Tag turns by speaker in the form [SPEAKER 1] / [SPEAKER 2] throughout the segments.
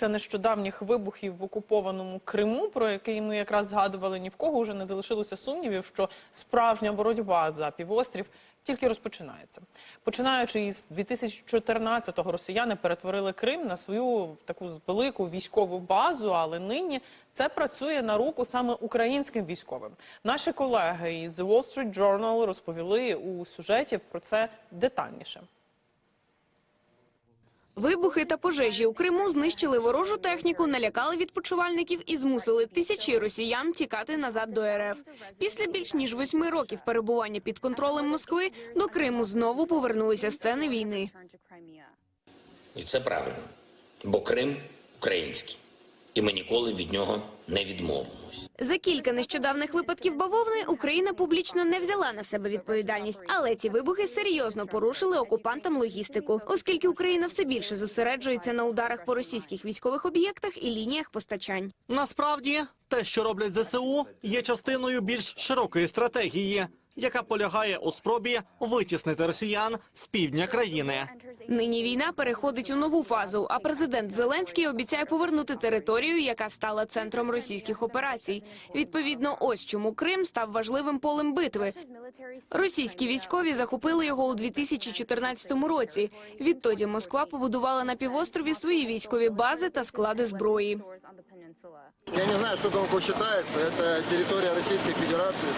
[SPEAKER 1] після нещодавніх вибухів в окупованому Криму, про який ми якраз згадували, ні в кого вже не залишилося сумнівів, що справжня боротьба за півострів тільки розпочинається. Починаючи із 2014-го, росіяни перетворили Крим на свою таку велику військову базу, але нині це працює на руку саме українським військовим. Наші колеги із The Wall Street Journal розповіли у сюжеті про це детальніше.
[SPEAKER 2] Вибухи та пожежі у Криму знищили ворожу техніку, налякали відпочивальників і змусили тисячі росіян тікати назад до РФ. Після більш ніж восьми років перебування під контролем Москви до Криму знову повернулися сцени війни.
[SPEAKER 3] І це правильно. Бо Крим український. І ми ніколи від нього не відмовимось.
[SPEAKER 2] За кілька нещодавних випадків бавовни Україна публічно не взяла на себе відповідальність, але ці вибухи серйозно порушили окупантам логістику, оскільки Україна все більше зосереджується на ударах по російських військових об'єктах і лініях постачань.
[SPEAKER 4] Насправді, те, що роблять ЗСУ, є частиною більш широкої стратегії, яка полягає у спробі витіснити росіян з півдня країни.
[SPEAKER 2] Нині війна переходить у нову фазу, а президент Зеленський обіцяє повернути територію, яка стала центром російських операцій. Відповідно, ось чому Крим став важливим полем битви. Російські військові захопили його у 2014 році. Відтоді Москва побудувала на півострові свої військові бази та склади зброї.
[SPEAKER 5] Я не знаю, что глубоко считается. Это территория Российской Федерации.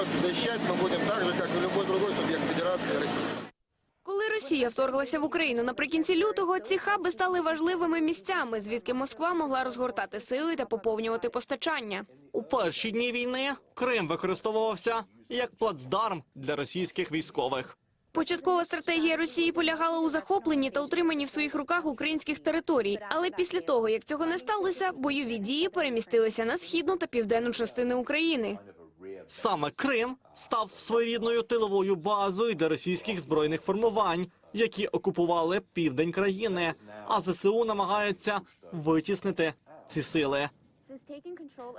[SPEAKER 5] Ее защищать мы будем так же, как и любой другой субъект Федерации России.
[SPEAKER 2] Коли Росія вторглася в Україну наприкінці лютого, ці хаби стали важливими місцями, звідки Москва могла розгортати сили та поповнювати постачання.
[SPEAKER 4] У перші дні війни Крим використовувався як плацдарм для російських військових.
[SPEAKER 2] Початкова стратегія Росії полягала у захопленні та утриманні в своїх руках українських територій. Але після того, як цього не сталося, бойові дії перемістилися на східну та південну частини України.
[SPEAKER 4] Саме Крим став своєрідною тиловою базою для російських збройних формувань, які окупували південь країни. А ЗСУ намагаються витіснити ці сили.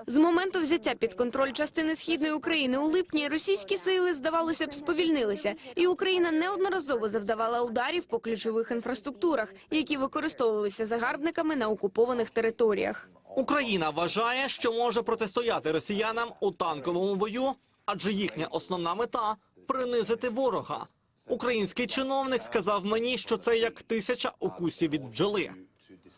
[SPEAKER 2] З моменту взяття під контроль частини східної України у липні російські сили, здавалося б, сповільнилися, і Україна неодноразово завдавала ударів по ключових інфраструктурах, які використовувалися загарбниками на окупованих територіях.
[SPEAKER 4] Україна вважає, що може протистояти росіянам у танковому бою, адже їхня основна мета принизити ворога. Український чиновник сказав мені, що це як тисяча укусів від бджоли.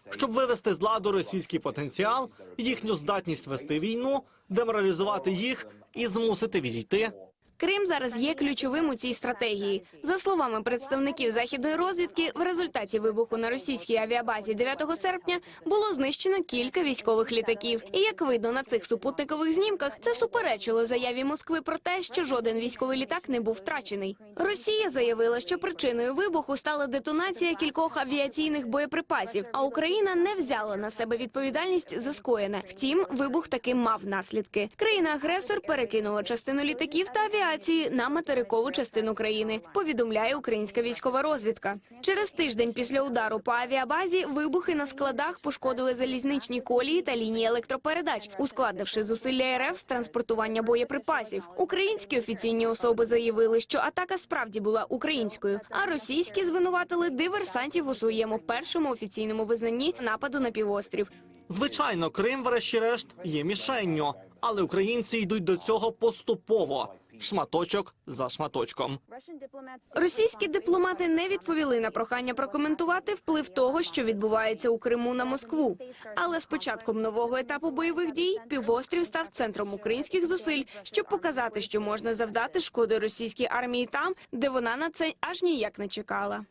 [SPEAKER 4] Щоб вивести з ладу російський потенціал, їхню здатність вести війну, деморалізувати їх і змусити відійти
[SPEAKER 2] Крим зараз є ключовим у цій стратегії. За словами представників західної розвідки, в результаті вибуху на російській авіабазі 9 серпня було знищено кілька військових літаків. І як видно на цих супутникових знімках, це суперечило заяві Москви про те, що жоден військовий літак не був втрачений. Росія заявила, що причиною вибуху стала детонація кількох авіаційних боєприпасів, а Україна не взяла на себе відповідальність за скоєне. Втім, вибух таки мав наслідки. Країна-агресор перекинула частину літаків та авіації на материкову частину країни. Повідомляє українська військова розвідка. Через тиждень після удару по авіабазі вибухи на складах пошкодили залізничні колії та лінії електропередач, ускладнивши зусилля РФ з транспортування боєприпасів. Українські офіційні особи заявили, що атака справді була українською, а російські звинуватили диверсантів у своєму першому офіційному визнанні нападу на півострів.
[SPEAKER 4] Звичайно, Крим, врешті-решт, є мішенню, але українці йдуть до цього поступово, шматочок за шматочком.
[SPEAKER 2] Російські дипломати не відповіли на прохання прокоментувати вплив того, що відбувається у Криму на Москву. Але з початком нового етапу бойових дій півострів став центром українських зусиль, щоб показати, що можна завдати шкоди російській армії там, де вона на це аж ніяк не чекала.